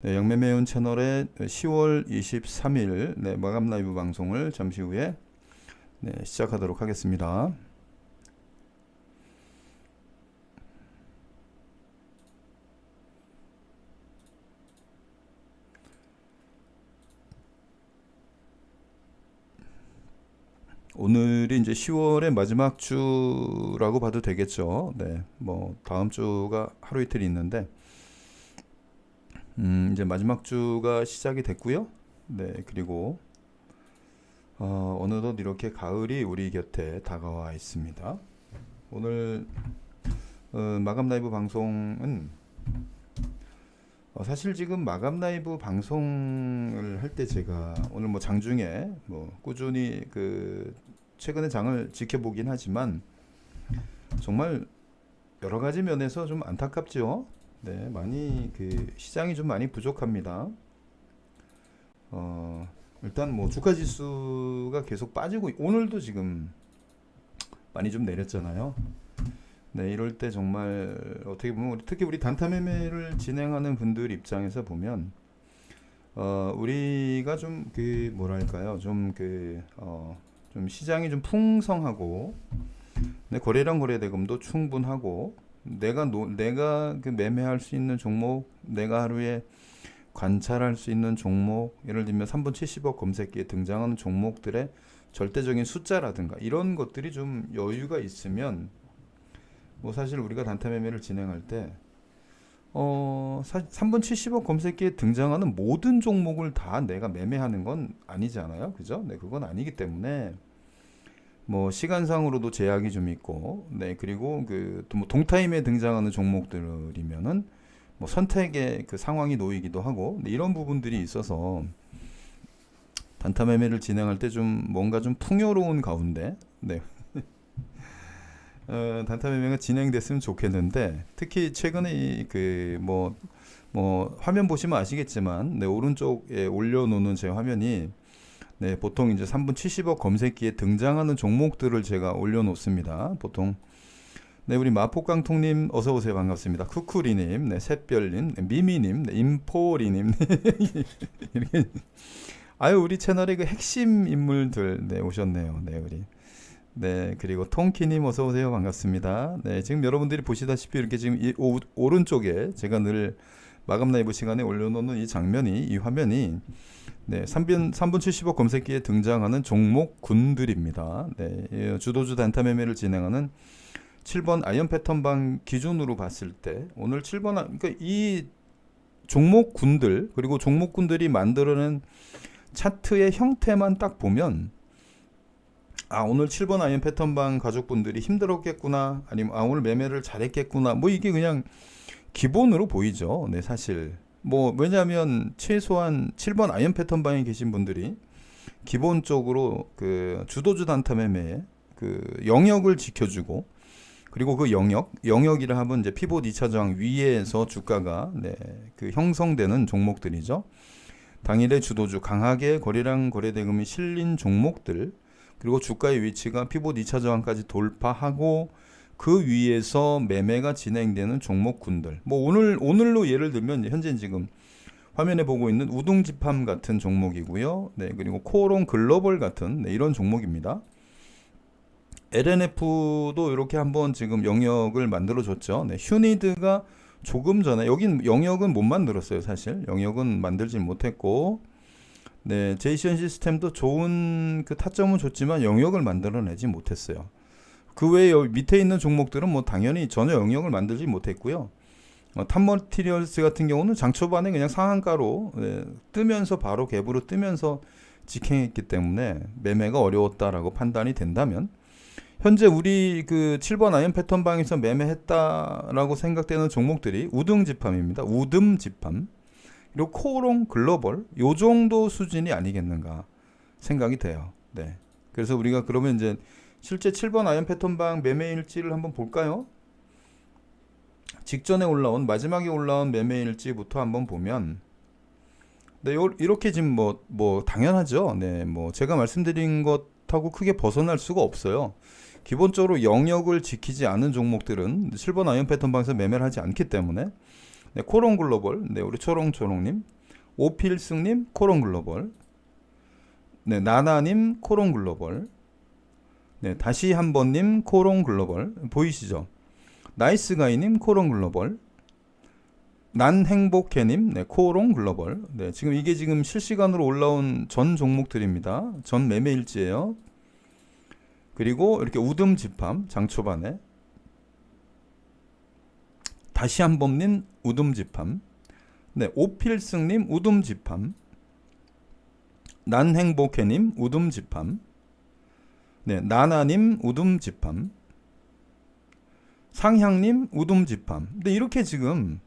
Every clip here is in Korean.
네, 영매매운 채널의 10월 23일 네, 마감 라이브 방송을 잠시 후에 네, 시작하도록 하겠습니다. 오늘이 이제 10월의 마지막 주라고 봐도 되겠죠. 네, 뭐 다음 주가 하루 이틀 있는데 음, 이제 마지막 주가 시작이 됐고요. 네, 그리고 어, 어느덧 이렇게 가을이 우리 곁에 다가와 있습니다. 오늘 어, 마감 라이브 방송은 어, 사실 지금 마감 라이브 방송을 할 때 제가 오늘 뭐 장중에 뭐 꾸준히 그 최근의 장을 지켜보긴 하지만 정말 여러 가지 면에서 좀 안타깝죠. 네, 많이 그 시장이 좀 많이 부족합니다. 어, 일단 뭐 주가 지수가 계속 빠지고 오늘도 지금 많이 좀 내렸잖아요. 네, 이럴 때 정말 어떻게 보면 특히 우리 단타 매매를 진행하는 분들 입장에서 보면 어, 우리가 좀 그 뭐랄까요? 좀 그 어, 좀 시장이 좀 풍성하고 네, 거래량 거래 대금도 충분하고 내가 노, 내가 그 매매할 수 있는 종목, 내가 하루에 관찰할 수 있는 종목, 예를 들면 3분 70억 검색기에 등장하는 종목들의 절대적인 숫자라든가 이런 것들이 좀 여유가 있으면 뭐 사실 우리가 단타 매매를 진행할 때 어, 사, 3분 70억 검색기에 등장하는 모든 종목을 다 내가 매매하는 건 아니잖아요. 그죠? 네, 그건 아니기 때문에 뭐 시간상으로도 제약이 좀 있고, 네 그리고 그또뭐 동타임에 등장하는 종목들이면은 뭐 선택의 그 상황이 놓이기도 하고 네, 이런 부분들이 있어서 단타 매매를 진행할 때 좀 뭔가 좀 풍요로운 가운데, 네. 어, 단타 매매가 진행됐으면 좋겠는데 특히 최근에 그뭐뭐 뭐 화면 보시면 아시겠지만 네, 오른쪽에 올려놓는 제 화면이 네, 보통 이제 3분 70억 검색기에 등장하는 종목들을 제가 올려놓습니다. 보통 네, 우리 마포깡통님 어서 오세요 반갑습니다. 쿠쿠리님, 네, 샛별님, 네, 미미님, 네, 임포리님 이렇게 아유 우리 채널의 그 핵심 인물들 네 오셨네요. 네 우리 네 그리고 통키님 어서 오세요 반갑습니다. 네 지금 여러분들이 보시다시피 이렇게 지금 이 오, 오른쪽에 제가 늘 마감 라이브 시간에 올려놓는 이 장면이 이 화면이 네, 3분, 3분 70억 검색기에 등장하는 종목 군들입니다. 네, 예, 주도주 단타 매매를 진행하는 7번 아이언 패턴방 기준으로 봤을 때 오늘 7번 아- 그러니까 이 종목 군들 그리고 종목 군들이 만들어낸 차트의 형태만 딱 보면 아 오늘 7번 아이언 패턴방 가족분들이 힘들었겠구나 아니면 아 오늘 매매를 잘했겠구나 뭐 이게 그냥 기본으로 보이죠. 네, 사실. 뭐 왜냐하면 최소한 7번 아이언 패턴 방에 계신 분들이 기본적으로 그 주도주 단타 매매에 그 영역을 지켜주고 그리고 그 영역 영역이라 하면 이제 피봇 2차 저항 위에서 주가가 네, 그 형성되는 종목들이죠. 당일의 주도주 강하게 거래량 거래 대금이 실린 종목들 그리고 주가의 위치가 피봇 2차 저항까지 돌파하고 그 위에서 매매가 진행되는 종목군들. 뭐 오늘 오늘로 예를 들면 현재 지금 화면에 보고 있는 우등지팜 같은 종목이고요. 네, 그리고 코오롱 글로벌 같은 네, 이런 종목입니다. LNF도 이렇게 한번 지금 영역을 만들어 줬죠. 네, 휴니드가 조금 전에 여긴 영역은 못 만들었어요, 사실. 영역은 만들지 못했고 네, 제이션 시스템도 좋은 그 타점은 줬지만 영역을 만들어내지 못했어요. 그 외에 밑에 있는 종목들은 뭐 당연히 전혀 영역을 만들지 못했고요. 어, 탑머티리얼스 같은 경우는 장 초반에 그냥 상한가로 예, 뜨면서 바로 갭으로 뜨면서 직행했기 때문에 매매가 어려웠다라고 판단이 된다면 현재 우리 그 7번 아이언 패턴 방에서 매매했다라고 생각되는 종목들이 우등지팜입니다. 우듬지팜 그리고 코롱 글로벌 요 정도 수준이 아니겠는가 생각이 돼요. 네. 그래서 우리가 그러면 이제 실제 7번 아이언 패턴방 매매일지를 한번 볼까요? 직전에 올라온 마지막에 올라온 매매일지부터 한번 보면 네, 요- 이렇게 지금 뭐 뭐 당연하죠. 네, 뭐 제가 말씀드린 것하고 크게 벗어날 수가 없어요. 기본적으로 영역을 지키지 않은 종목들은 7번 아이언 패턴 방에서 매매를 하지 않기 때문에 네, 코론 글로벌. 네, 우리 초롱초롱님. 오필승님 코론 글로벌. 네, 나나님 코론 글로벌. 네, 다시 한 번님 코론 글로벌. 보이시죠? 나이스 가이님 코론 글로벌. 난 행복해님 네, 코롱 글로벌. 네, 지금 이게 지금 실시간으로 올라온 전 종목들입니다. 전 매매 일지예요. 그리고 이렇게 우듬 집함 장 초반에 다시 한 번님 우듬 집함. 네, 오필승님 우듬 집함. 난 행복해님 우듬 집함. 네, 나나님 집함. 상향님 집함. 근데 이렇게 지금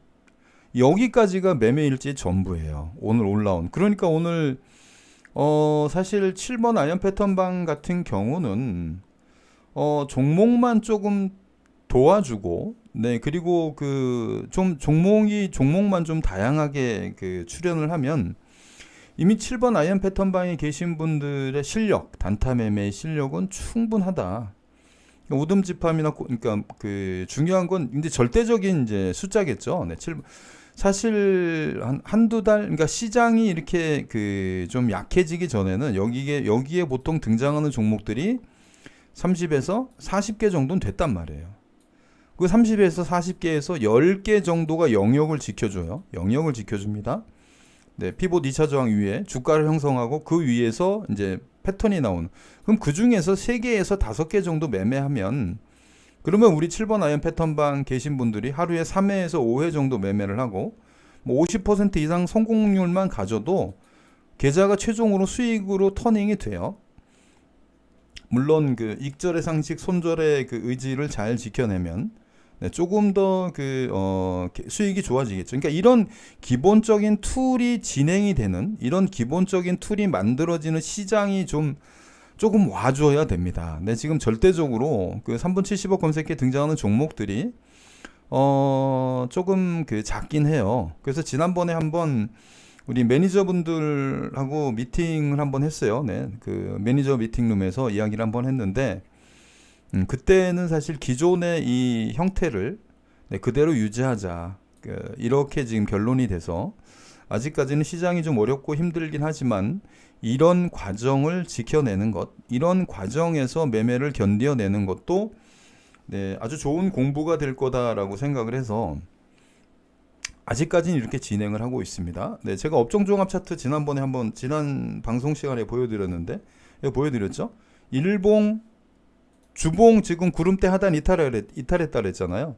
여기까지가 매매일지 전부예요. 오늘 올라온. 그러니까 오늘 어 사실 7번 아이언 패턴방 같은 경우는 어 종목만 조금 도와주고 네 그리고 그 좀 종목이 종목만 좀 다양하게 그 출연을 하면 이미 7번 아이언 패턴 방에 계신 분들의 실력 단타 매매의 실력은 충분하다. 오듬 집함이나 고- 그러니까 그 중요한 건 이제 절대적인 이제 숫자겠죠. 네, 7 사실 한 한두 달 그러니까 시장이 이렇게 그 좀 약해지기 전에는 여기에 여기에 보통 등장하는 종목들이 30에서 40개 정도는 됐단 말이에요. 그 30에서 40개에서 10개 정도가 영역을 지켜줘요. 영역을 지켜줍니다. 네, 피봇 2차 저항 위에 주가를 형성하고 그 위에서 이제 패턴이 나오는. 그럼 그 중에서 3개에서 5개 정도 매매하면 그러면 우리 7번 아이언 패턴방 계신 분들이 하루에 3회에서 5회 정도 매매를 하고 뭐 50% 이상 성공률만 가져도 계좌가 최종으로 수익으로 터닝이 돼요. 물론 그 익절의 상식, 손절의 그 의지를 잘 지켜내면 네, 조금 더그 어, 수익이 좋아지겠죠. 그러니까 이런 기본적인 툴이 진행이 되는 이런 기본적인 툴이 만들어지는 시장이 좀 조금 와줘야 됩니다. 네, 지금 절대적으로 그 3분 70억 검색에 등장하는 종목들이 어 조금 그 작긴 해요. 그래서 지난번에 한번 우리 매니저분들하고 미팅을 한번 했어요. 네, 그 매니저 미팅룸에서 이야기를 한번 했는데 음, 그때는 사실 기존의 이 형태를 네, 그대로 유지하자. 그, 이렇게 지금 결론이 돼서 아직까지는 시장이 좀 어렵고 힘들긴 하지만 이런 과정을 지켜내는 것, 이런 과정에서 매매를 견뎌내는 것도 네, 아주 좋은 공부가 될 거다라고 생각을 해서 아직까지는 이렇게 진행을 하고 있습니다. 네, 제가 업종 종합 차트 지난번에 한번 지난 방송 시간에 보여드렸는데 보여드렸죠? 일봉, 주봉 지금 구름대 하단 이탈을 이탈했다 그랬잖아요.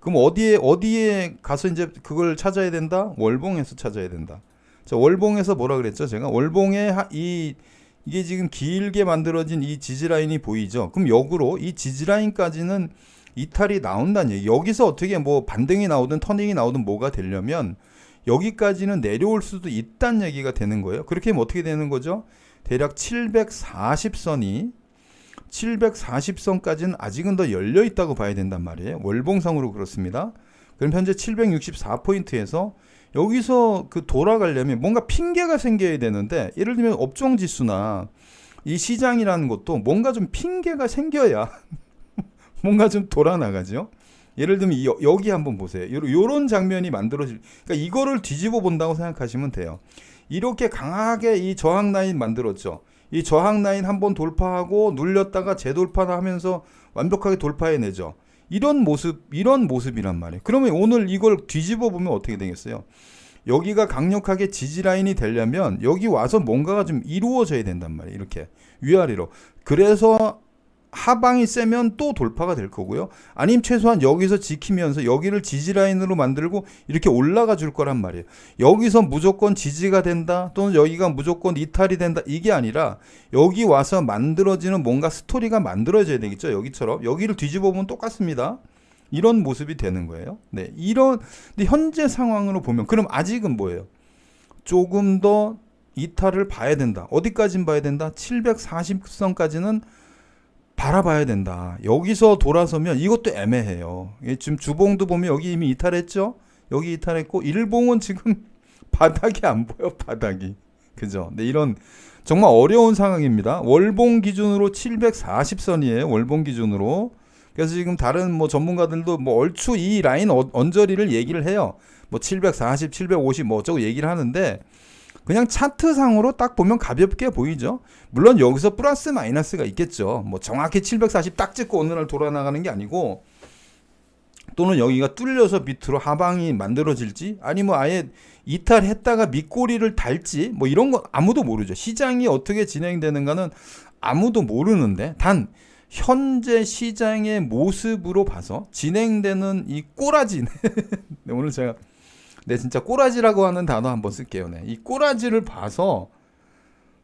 그럼 어디에 어디에 가서 이제 그걸 찾아야 된다? 월봉에서 찾아야 된다. 자, 월봉에서 뭐라 그랬죠? 제가 월봉에 하- 이 이게 지금 길게 만들어진 이 지지 라인이 보이죠? 그럼 역으로 이 지지 라인까지는 이탈이 나온다는 얘기. 여기서 어떻게 뭐 반등이 나오든 터닝이 나오든 뭐가 되려면 여기까지는 내려올 수도 있다는 얘기가 되는 거예요. 그렇게 하면 어떻게 되는 거죠? 대략 740선이 740선까지는 아직은 더 열려 있다고 봐야 된단 말이에요. 월봉상으로 그렇습니다. 그럼 현재 764포인트에서 여기서 그 돌아가려면 뭔가 핑계가 생겨야 되는데 예를 들면 업종 지수나 이 시장이라는 것도 뭔가 좀 핑계가 생겨야 뭔가 좀 돌아 나가죠. 예를 들면 이- 여기 한번 보세요. 요- 요런 장면이 만들어질 그러니까 이거를 뒤집어 본다고 생각하시면 돼요. 이렇게 강하게 이 저항 라인 만들었죠. 이 저항 라인 한 번 돌파하고 눌렸다가 재돌파를 하면서 완벽하게 돌파해내죠. 이런 모습, 이런 모습이란 말이에요. 그러면 오늘 이걸 뒤집어 보면 어떻게 되겠어요? 여기가 강력하게 지지 라인이 되려면 여기 와서 뭔가가 좀 이루어져야 된단 말이에요. 이렇게 위아래로. 그래서 하방이 세면 또 돌파가 될 거고요. 아니면 최소한 여기서 지키면서 여기를 지지 라인으로 만들고 이렇게 올라가 줄 거란 말이에요. 여기서 무조건 지지가 된다 또는 여기가 무조건 이탈이 된다 이게 아니라 여기 와서 만들어지는 뭔가 스토리가 만들어져야 되겠죠. 여기처럼 여기를 뒤집어 보면 똑같습니다. 이런 모습이 되는 거예요. 네, 이런 현재 상황으로 보면 그럼 아직은 뭐예요? 조금 더 이탈을 봐야 된다. 어디까진 봐야 된다? 740선까지는 바라봐야 된다. 여기서 돌아서면 이것도 애매해요. 이게 지금 주봉도 보면 여기 이미 이탈했죠? 여기 이탈했고 일봉은 지금 바닥이 안 보여 바닥이 그죠? 네, 이런 정말 어려운 상황입니다. 월봉 기준으로 740선이에요. 월봉 기준으로 그래서 지금 다른 뭐 전문가들도 뭐 얼추 이 라인 어- 언저리를 얘기를 해요. 뭐 740, 750 뭐 어쩌고 얘기를 하는데 그냥 차트상으로 딱 보면 가볍게 보이죠. 물론 여기서 플러스 마이너스가 있겠죠. 뭐 정확히 740 딱 찍고 어느 날 돌아 나가는 게 아니고 또는 여기가 뚫려서 밑으로 하방이 만들어질지 아니면 아예 이탈했다가 밑꼬리를 달지 뭐 이런 거 아무도 모르죠. 시장이 어떻게 진행되는가는 아무도 모르는데 단 현재 시장의 모습으로 봐서 진행되는 이 꼬라지 네, 오늘 제가 네 진짜 꼬라지라고 하는 단어 한번 쓸게요. 네. 이 꼬라지를 봐서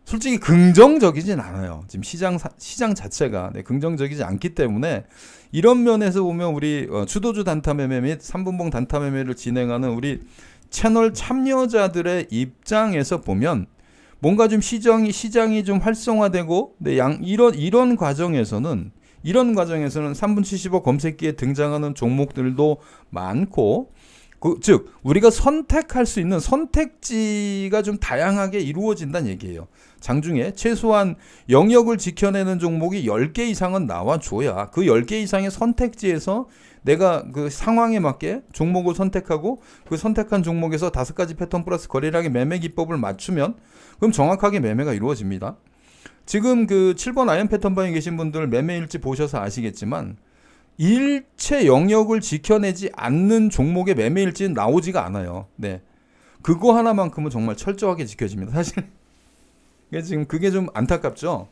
솔직히 긍정적이진 않아요. 지금 시장 사- 시장 자체가 네, 긍정적이지 않기 때문에 이런 면에서 보면 우리 어, 주도주 단타 매매 및 3분봉 단타 매매를 진행하는 우리 채널 참여자들의 입장에서 보면 뭔가 좀 시장이 시장이 좀 활성화되고 네, 양 이런 이런 과정에서는 이런 과정에서는 3분 75 검색기에 등장하는 종목들도 많고 그, 즉 우리가 선택할 수 있는 선택지가 좀 다양하게 이루어진다는 얘기예요. 장중에 최소한 영역을 지켜내는 종목이 10개 이상은 나와줘야 그 10개 이상의 선택지에서 내가 그 상황에 맞게 종목을 선택하고 그 선택한 종목에서 다섯 가지 패턴 플러스 거래량의 매매 기법을 맞추면 그럼 정확하게 매매가 이루어집니다. 지금 그 7번 아이언 패턴 방에 계신 분들 매매 일지 보셔서 아시겠지만 일체 영역을 지켜내지 않는 종목의 매매 일지는 나오지가 않아요. 네. 그거 하나만큼은 정말 철저하게 지켜집니다. 사실 지금 그게 좀 안타깝죠.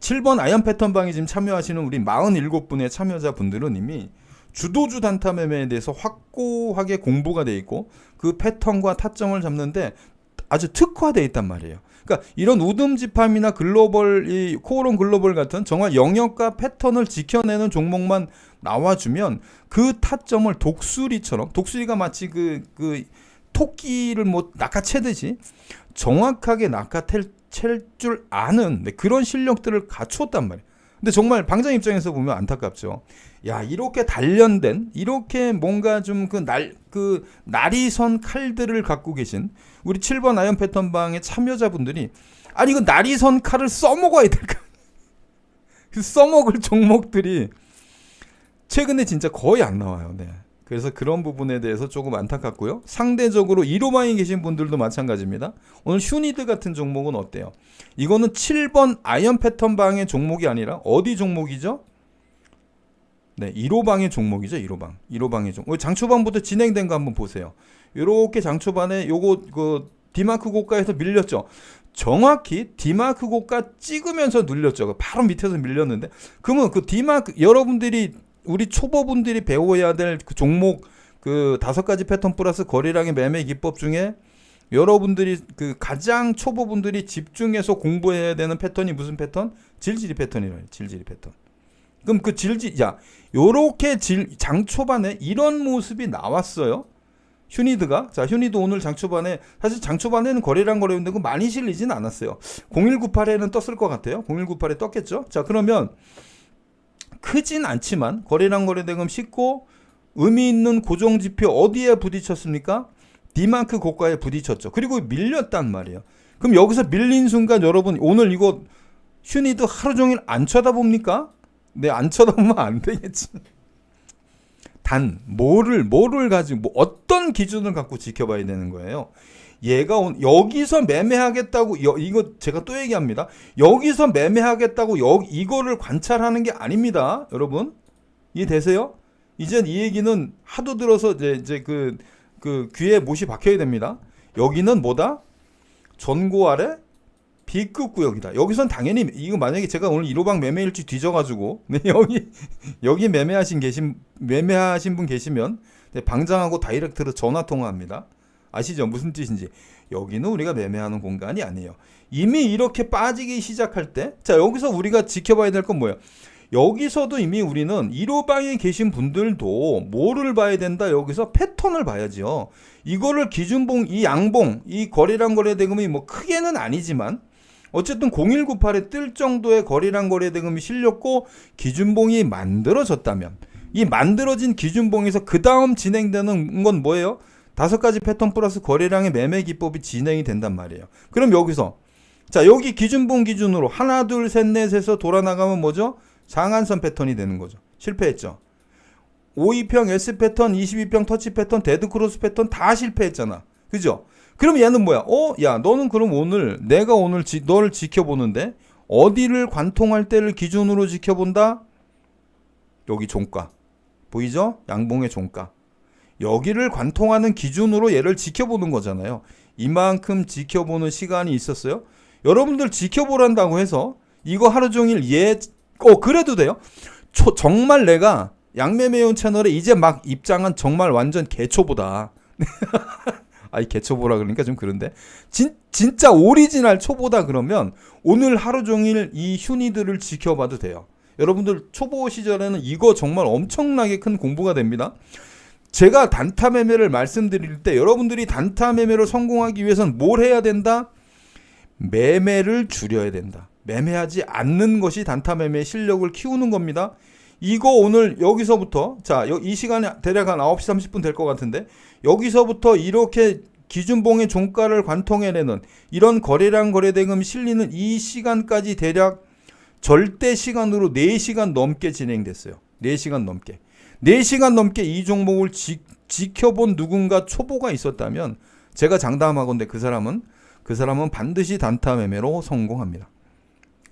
7번 아이언 패턴 방에 지금 참여하시는 우리 47분의 참여자분들은 이미 주도주 단타 매매에 대해서 확고하게 공부가 돼 있고 그 패턴과 타점을 잡는데 아주 특화돼 있단 말이에요. 그러니까 이런 우듬 집함이나 글로벌 이 코오롱 글로벌 같은 정말 영역과 패턴을 지켜내는 종목만 나와주면 그 타점을 독수리처럼 독수리가 마치 그그 토끼를 뭐 낚아채듯이 정확하게 낚아챌 줄 아는 네, 그런 실력들을 갖추었단 말이에요. 근데 정말 방장 입장에서 보면 안타깝죠. 야 이렇게 단련된 이렇게 뭔가 좀 그 날그 나리선 칼들을 갖고 계신 우리 7번 아이언 패턴 방의 참여자분들이 아니 이거 나리선 칼을 써먹어야 될까? 그 써먹을 종목들이 최근에 진짜 거의 안 나와요. 네. 그래서 그런 부분에 대해서 조금 안타깝고요. 상대적으로 1호방에 계신 분들도 마찬가지입니다. 오늘 휴니드 같은 종목은 어때요? 이거는 7번 아이언 패턴 방의 종목이 아니라 어디 종목이죠? 네, 1호방의 종목이죠. 1호방. 1호방의 종목. 장초반부터 진행된 거 한번 보세요. 요렇게 장초반에 요거 그 디마크 고가에서 밀렸죠. 정확히 디마크 고가 찍으면서 눌렸죠. 바로 밑에서 밀렸는데 그러면 그 디마크 여러분들이 우리 초보분들이 배워야 될 그 종목 그 다섯 가지 패턴 플러스 거래량의 매매 기법 중에 여러분들이 그 가장 초보분들이 집중해서 공부해야 되는 패턴이 무슨 패턴? 질질이 패턴이래요. 질질이 패턴. 그럼 그 질질 야 요렇게 질 장 초반에 이런 모습이 나왔어요. 휴니드가 자 휴니드 오늘 장 초반에 사실 장 초반에는 거래량 거래인데 그 많이 실리진 않았어요. 0198에는 떴을 것 같아요. 0198에 떴겠죠. 자 그러면 크진 않지만 거래량 거래대금 쉽고 의미 있는 고정 지표 어디에 부딪혔습니까? 디마크 고가에 부딪혔죠. 그리고 밀렸단 말이에요. 그럼 여기서 밀린 순간 여러분 오늘 이거 휴니드 하루 종일 안 쳐다봅니까? 네, 안 쳐다보면 안 되겠지. 단 뭐를 뭐를 가지고 뭐 어떤 기준을 갖고 지켜봐야 되는 거예요. 얘가 온, 여기서 매매하겠다고 여, 이거 제가 또 얘기합니다. 여기서 매매하겠다고 여, 이거를 관찰하는 게 아닙니다, 여러분. 이해되세요? 이젠 이 얘기는 하도 들어서 이제 이제 그, 그 귀에 못이 박혀야 됩니다. 여기는 뭐다? 전고 아래 B급 구역이다. 여기선 당연히 이거 만약에 제가 오늘 1호방 매매일지 뒤져가지고 네, 여기 여기 매매하신 계신 매매하신 분 계시면 네, 방장하고 다이렉트로 전화 통화합니다. 아시죠? 무슨 뜻인지. 여기는 우리가 매매하는 공간이 아니에요. 이미 이렇게 빠지기 시작할 때, 자, 여기서 우리가 지켜봐야 될 건 뭐예요? 여기서도 이미 우리는 1호방에 계신 분들도 뭐를 봐야 된다? 여기서 패턴을 봐야죠. 이거를 기준봉, 이 양봉, 이 거래량 거래 대금이 뭐 크게는 아니지만, 어쨌든 0198에 뜰 정도의 거래량 거래 대금이 실렸고, 기준봉이 만들어졌다면, 이 만들어진 기준봉에서 그 다음 진행되는 건 뭐예요? 다섯 가지 패턴 플러스 거래량의 매매 기법이 진행이 된단 말이에요. 그럼 여기서 자 여기 기준봉 기준으로 하나 둘 셋 넷에서 돌아 나가면 뭐죠? 상한선 패턴이 되는 거죠. 실패했죠. 5위평 S 패턴, 22평 터치 패턴, 데드 크로스 패턴 다 실패했잖아. 그죠? 그럼 얘는 뭐야? 어, 야, 너는 그럼 오늘 내가 오늘 지, 너를 지켜보는데 어디를 관통할 때를 기준으로 지켜본다? 여기 종가. 보이죠? 양봉의 종가. 여기를 관통하는 기준으로 얘를 지켜보는 거잖아요. 이만큼 지켜보는 시간이 있었어요. 여러분들 지켜보란다고 해서 이거 하루 종일 얘, 어, 그래도 돼요. 초, 정말 내가 양매매운 채널에 이제 막 입장한 정말 완전 개초보다. 아이 개초보라 그러니까 좀 그런데 진, 진짜 오리지널 초보다 그러면 오늘 하루 종일 이 휴니들을 지켜봐도 돼요. 여러분들 초보 시절에는 이거 정말 엄청나게 큰 공부가 됩니다. 제가 단타 매매를 말씀드릴 때 여러분들이 단타 매매를 성공하기 위해서는 뭘 해야 된다? 매매를 줄여야 된다. 매매하지 않는 것이 단타 매매의 실력을 키우는 겁니다. 이거 오늘 여기서부터 자, 여- 이 시간에 대략 한 9시 30분 될 것 같은데 여기서부터 이렇게 기준봉의 종가를 관통해내는 이런 거래량 거래대금이 실리는 이 시간까지 대략 절대 시간으로 4시간 넘게 진행됐어요. 4시간 넘게. 4시간 넘게 이 종목을 지, 지켜본 누군가 초보가 있었다면 제가 장담하건데 그 사람은 그 사람은 반드시 단타 매매로 성공합니다.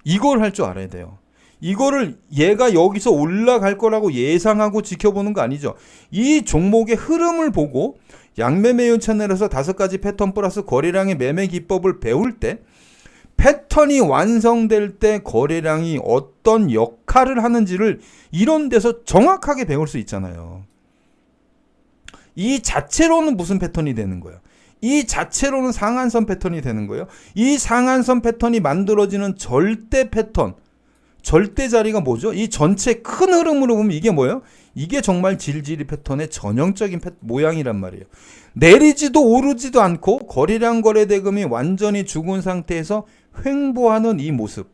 이걸 할 줄 알아야 돼요. 이거를 얘가 여기서 올라갈 거라고 예상하고 지켜보는 거 아니죠. 이 종목의 흐름을 보고 양매매윤 채널에서 다섯 가지 패턴 플러스 거래량의 매매 기법을 배울 때 패턴이 완성될 때 거래량이 어떤 역할을 하는지를 이런 데서 정확하게 배울 수 있잖아요. 이 자체로는 무슨 패턴이 되는 거예요? 이 자체로는 상한선 패턴이 되는 거예요. 이 상한선 패턴이 만들어지는 절대 패턴, 절대 자리가 뭐죠? 이 전체 큰 흐름으로 보면 이게 뭐예요? 이게 정말 질질이 패턴의 전형적인 패, 모양이란 말이에요. 내리지도 오르지도 않고 거래량 거래 대금이 완전히 죽은 상태에서 횡보하는 이 모습.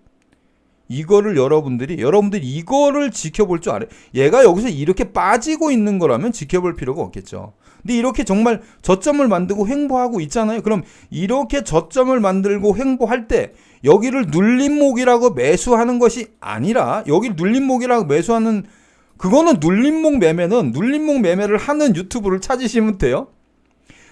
이거를 여러분들이 여러분들이 이거를 지켜볼 줄 알아요. 얘가 여기서 이렇게 빠지고 있는 거라면 지켜볼 필요가 없겠죠. 근데 이렇게 정말 저점을 만들고 횡보하고 있잖아요. 그럼 이렇게 저점을 만들고 횡보할 때 여기를 눌림목이라고 매수하는 것이 아니라 여기 눌림목이라고 매수하는 그거는 눌림목 매매는 눌림목 매매를 하는 유튜브를 찾으시면 돼요.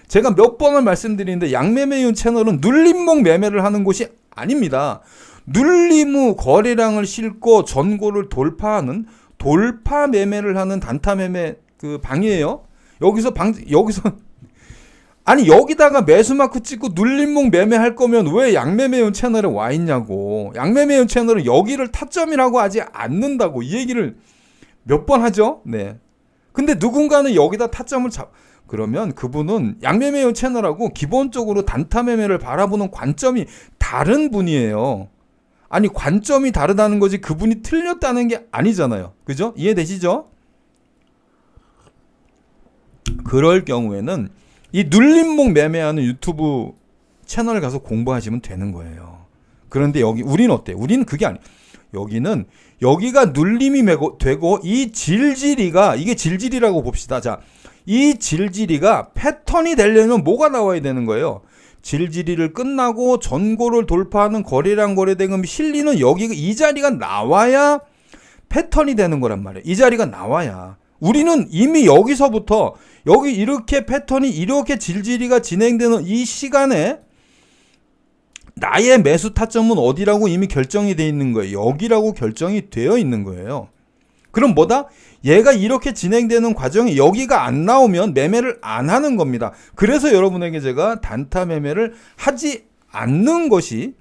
제가 몇 번을 말씀드리는데 양매매윤 채널은 눌림목 매매를 하는 곳이 아닙니다. 눌림 후 거래량을 싣고 전고를 돌파하는 돌파 매매를 하는 단타 매매 그 방이에요. 여기서 방 여기서 아니 여기다가 매수 마크 찍고 눌림목 매매할 거면 왜 양매매윤 채널에 와 있냐고. 양매매윤 채널은 여기를 타점이라고 하지 않는다고 이 얘기를 몇 번 하죠. 네. 근데 누군가는 여기다 타점을 잡 그러면 그분은 양매매윤 채널하고 기본적으로 단타 매매를 바라보는 관점이 다른 분이에요. 아니 관점이 다르다는 거지 그분이 틀렸다는 게 아니잖아요. 그죠? 이해되시죠? 그럴 경우에는 이 눌림목 매매하는 유튜브 채널 가서 공부하시면 되는 거예요. 그런데 여기 우리는 어때? 우리는 그게 아니. 여기는 여기가 눌림이 되고 이 질질이가 이게 질질이라고 봅시다. 자, 이 질질이가 패턴이 되려면 뭐가 나와야 되는 거예요? 질질이를 끝나고 전고를 돌파하는 거래량 거래대금이 실리는 여기 이 자리가 나와야 패턴이 되는 거란 말이에요. 이 자리가 나와야 우리는 이미 여기서부터 여기 이렇게 패턴이 이렇게 질질이가 진행되는 이 시간에 나의 매수 타점은 어디라고 이미 결정이 돼 있는 거예요. 여기라고 결정이 되어 있는 거예요. 그럼 뭐다? 얘가 이렇게 진행되는 과정이 여기가 안 나오면 매매를 안 하는 겁니다. 그래서 여러분에게 제가 단타 매매를 하지 않는 것이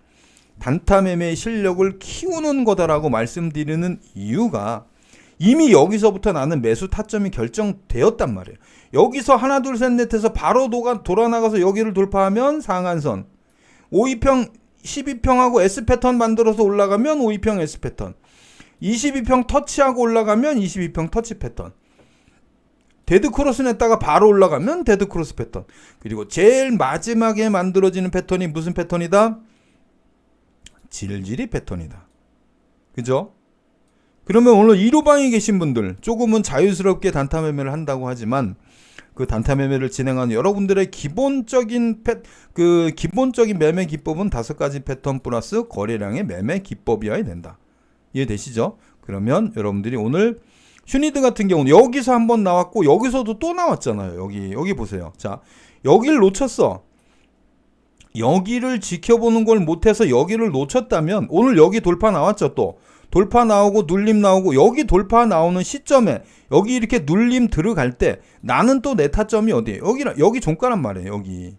단타 매매의 실력을 키우는 거다라고 말씀드리는 이유가 이미 여기서부터 나는 매수 타점이 결정되었단 말이에요. 여기서 하나 둘 셋 넷해서 바로 도가 돌아 나가서 여기를 돌파하면 상한선. 5위평 12평하고 S 패턴 만들어서 올라가면 5위평 S 패턴. 22평 터치하고 올라가면 22평 터치 패턴. 데드 크로스 냈다가 바로 올라가면 데드 크로스 패턴. 그리고 제일 마지막에 만들어지는 패턴이 무슨 패턴이다? 질질이 패턴이다. 그죠? 그러면 오늘 1호방에 계신 분들 조금은 자유스럽게 단타 매매를 한다고 하지만 그 단타 매매를 진행하는 여러분들의 기본적인 패, 그 기본적인 매매 기법은 다섯 가지 패턴 플러스 거래량의 매매 기법이어야 된다. 이해되시죠? 그러면 여러분들이 오늘 슈니드 같은 경우는 여기서 한번 나왔고 여기서도 또 나왔잖아요. 여기 여기 보세요. 자 여기를 놓쳤어. 여기를 지켜보는 걸 못해서 여기를 놓쳤다면 오늘 여기 돌파 나왔죠 또 돌파 나오고 눌림 나오고 여기 돌파 나오는 시점에 여기 이렇게 눌림 들어갈 때 나는 또 내 타점이 어디에 여기 여기 종가란 말이에요 여기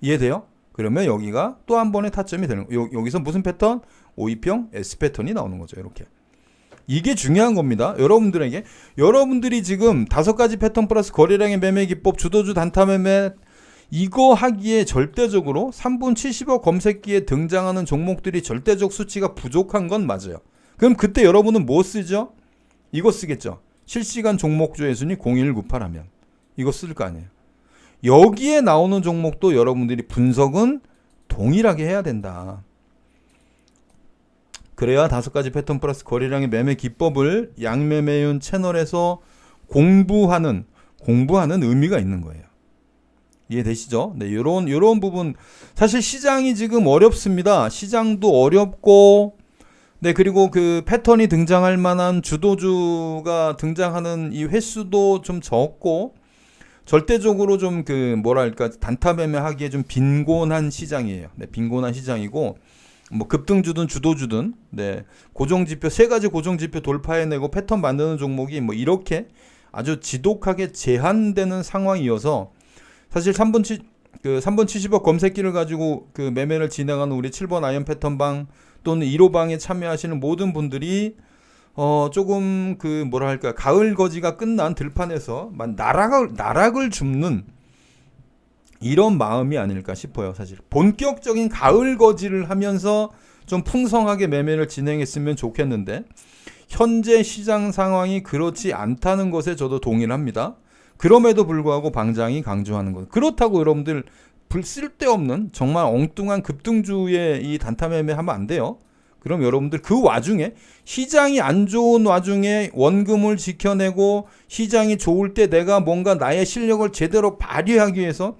이해돼요? 그러면 여기가 또 한 번의 타점이 되는 거. 요- 여기서 무슨 패턴? 오이평 S 패턴이 나오는 거죠 이렇게 이게 중요한 겁니다. 여러분들에게 여러분들이 지금 다섯 가지 패턴 플러스 거래량의 매매 기법, 주도주 단타 매매 이거 하기에 절대적으로 3분 70억 검색기에 등장하는 종목들이 절대적 수치가 부족한 건 맞아요. 그럼 그때 여러분은 뭐 쓰죠? 이거 쓰겠죠. 실시간 종목주의 순위 0198 하면 이거 쓸 거 아니에요. 여기에 나오는 종목도 여러분들이 분석은 동일하게 해야 된다. 그래야 다섯 가지 패턴 플러스 거래량의 매매 기법을 양매매윤 채널에서 공부하는 공부하는 의미가 있는 거예요. 이해되시죠? 네, 요런 요런 부분 사실 시장이 지금 어렵습니다. 시장도 어렵고 네, 그리고 그 패턴이 등장할 만한 주도주가 등장하는 이 횟수도 좀 적고 절대적으로 좀 그 뭐랄까 단타 매매하기에 좀 빈곤한 시장이에요. 네, 빈곤한 시장이고 뭐 급등주든 주도주든 네 고정 지표 세 가지 고정 지표 돌파해내고 패턴 만드는 종목이 뭐 이렇게 아주 지독하게 제한되는 상황이어서 사실 3번 치, 그 3번 70억 검색기를 가지고 그 매매를 진행하는 우리 7번 아이언 패턴방 또는 1호방에 참여하시는 모든 분들이 어 조금 그 뭐라 할까 가을 거지가 끝난 들판에서 만 나락을 나락을 줍는 이런 마음이 아닐까 싶어요 사실. 본격적인 가을 거지를 하면서 좀 풍성하게 매매를 진행했으면 좋겠는데 현재 시장 상황이 그렇지 않다는 것에 저도 동의를 합니다. 그럼에도 불구하고 방장이 강조하는 것. 그렇다고 여러분들 불 쓸데없는 정말 엉뚱한 급등주의 이 단타 매매 하면 안 돼요 그럼 여러분들 그 와중에 시장이 안 좋은 와중에 원금을 지켜내고 시장이 좋을 때 내가 뭔가 나의 실력을 제대로 발휘하기 위해서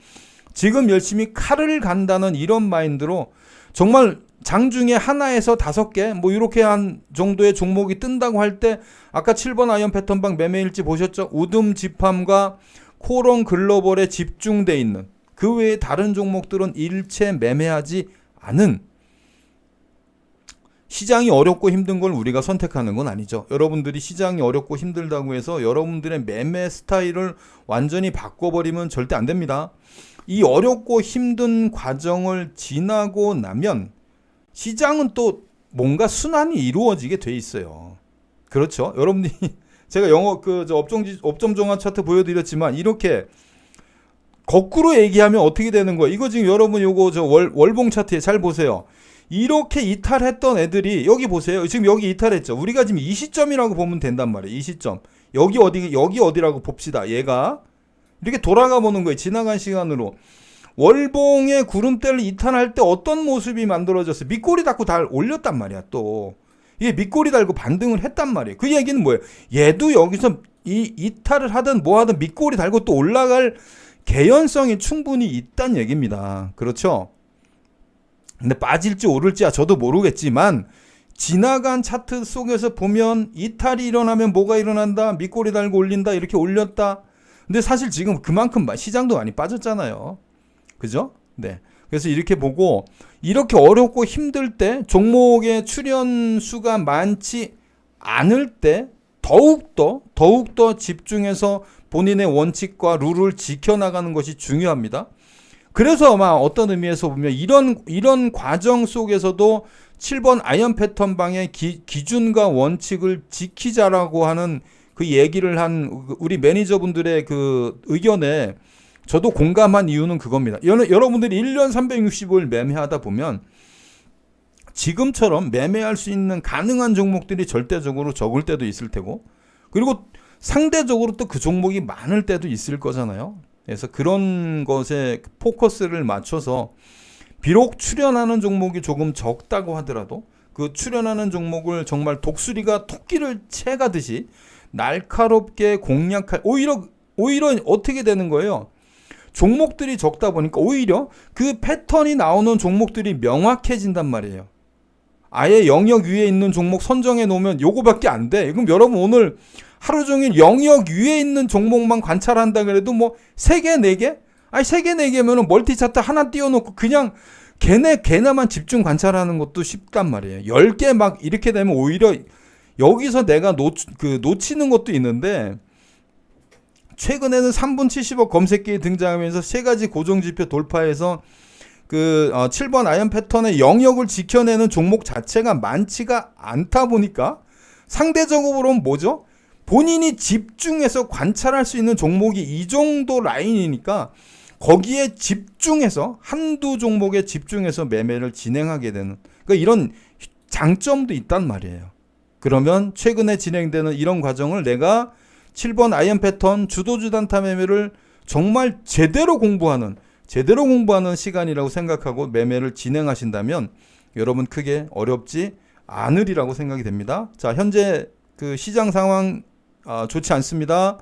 지금 열심히 칼을 간다는 이런 마인드로 정말 장 중에 하나에서 다섯 개 뭐 이렇게 한 정도의 종목이 뜬다고 할 때 아까 7번 아이언 패턴방 매매일지 보셨죠? 우듬 집함과 코론 글로벌에 집중돼 있는 그 외에 다른 종목들은 일체 매매하지 않은 시장이 어렵고 힘든 걸 우리가 선택하는 건 아니죠. 여러분들이 시장이 어렵고 힘들다고 해서 여러분들의 매매 스타일을 완전히 바꿔버리면 절대 안 됩니다. 이 어렵고 힘든 과정을 지나고 나면 시장은 또 뭔가 순환이 이루어지게 돼 있어요. 그렇죠. 여러분들이 제가 영어 그저 업종 업점 종합 차트 보여드렸지만 이렇게 거꾸로 얘기하면 어떻게 되는 거예요? 이거 지금 여러분 요거 저 월, 월봉 차트에 잘 보세요. 이렇게 이탈했던 애들이 여기 보세요. 지금 여기 이탈했죠. 우리가 지금 이 시점이라고 보면 된단 말이에요. 이 시점. 여기 어디 여기 어디라고 봅시다. 얘가 이렇게 돌아가 보는 거예요. 지나간 시간으로. 월봉의 구름대를 이탈할 때 어떤 모습이 만들어졌어요? 밑꼬리 닫고 달 올렸단 말이야, 또. 이게 밑꼬리 달고 반등을 했단 말이에요. 그 얘기는 뭐예요? 얘도 여기서 이 이탈을 하든 뭐 하든 밑꼬리 달고 또 올라갈 개연성이 충분히 있다는 얘기입니다. 그렇죠? 근데 빠질지 오를지야 저도 모르겠지만 지나간 차트 속에서 보면 이탈이 일어나면 뭐가 일어난다 밑꼬리 달고 올린다 이렇게 올렸다. 근데 사실 지금 그만큼 마- 시장도 많이 빠졌잖아요. 그죠? 네. 그래서 이렇게 보고 이렇게 어렵고 힘들 때 종목의 출연 수가 많지 않을 때 더욱더 더욱더 집중해서 본인의 원칙과 룰을 지켜나가는 것이 중요합니다. 그래서 아마 어떤 의미에서 보면 이런 이런 과정 속에서도 7번 아이언 패턴 방의 기, 기준과 원칙을 지키자라고 하는 그 얘기를 한 우리 매니저분들의 그 의견에 저도 공감한 이유는 그겁니다. 여러, 여러분들이 1년 365일 매매하다 보면 지금처럼 매매할 수 있는 가능한 종목들이 절대적으로 적을 때도 있을 테고 그리고 상대적으로 또 그 종목이 많을 때도 있을 거잖아요. 그래서 그런 것에 포커스를 맞춰서 비록 출연하는 종목이 조금 적다고 하더라도 그 출연하는 종목을 정말 독수리가 토끼를 채가듯이 날카롭게 공략할 오히려 오히려 어떻게 되는 거예요? 종목들이 적다 보니까 오히려 그 패턴이 나오는 종목들이 명확해진단 말이에요. 아예 영역 위에 있는 종목 선정해 놓으면 요거밖에 안 돼. 그럼 여러분 오늘 하루 종일 영역 위에 있는 종목만 관찰한다 그래도 뭐 세 개, 네 개? 아니 세 개, 네 개면은 멀티 차트 하나 띄워 놓고 그냥 걔네 걔네만 집중 관찰하는 것도 쉽단 말이에요. 열 개 막 이렇게 되면 오히려 여기서 내가 놓, 그 놓치는 것도 있는데 최근에는 3분 70억 검색기에 등장하면서 세 가지 고정 지표 돌파해서 그 어, 7번 아이언 패턴의 영역을 지켜내는 종목 자체가 많지가 않다 보니까 상대적으로는 뭐죠? 본인이 집중해서 관찰할 수 있는 종목이 이 정도 라인이니까 거기에 집중해서 한두 종목에 집중해서 매매를 진행하게 되는 그러니까 이런 장점도 있단 말이에요. 그러면 최근에 진행되는 이런 과정을 내가 7번 아이언 패턴 주도주 단타 매매를 정말 제대로 공부하는 제대로 공부하는 시간이라고 생각하고 매매를 진행하신다면 여러분 크게 어렵지 않으리라고 생각이 됩니다. 자, 현재 그 시장 상황 아, 좋지 않습니다.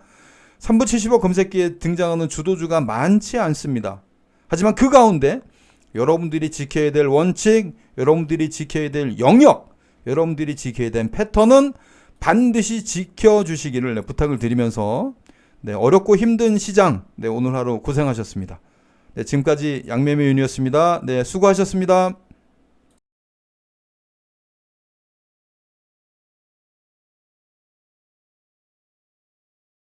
3부 70억 검색기에 등장하는 주도주가 많지 않습니다. 하지만 그 가운데 여러분들이 지켜야 될 원칙, 여러분들이 지켜야 될 영역, 여러분들이 지켜야 될 패턴은 반드시 지켜주시기를 네, 부탁을 드리면서 네, 어렵고 힘든 시장 네, 오늘 하루 고생하셨습니다. 네, 지금까지 양매매윤이었습니다. 네, 수고하셨습니다.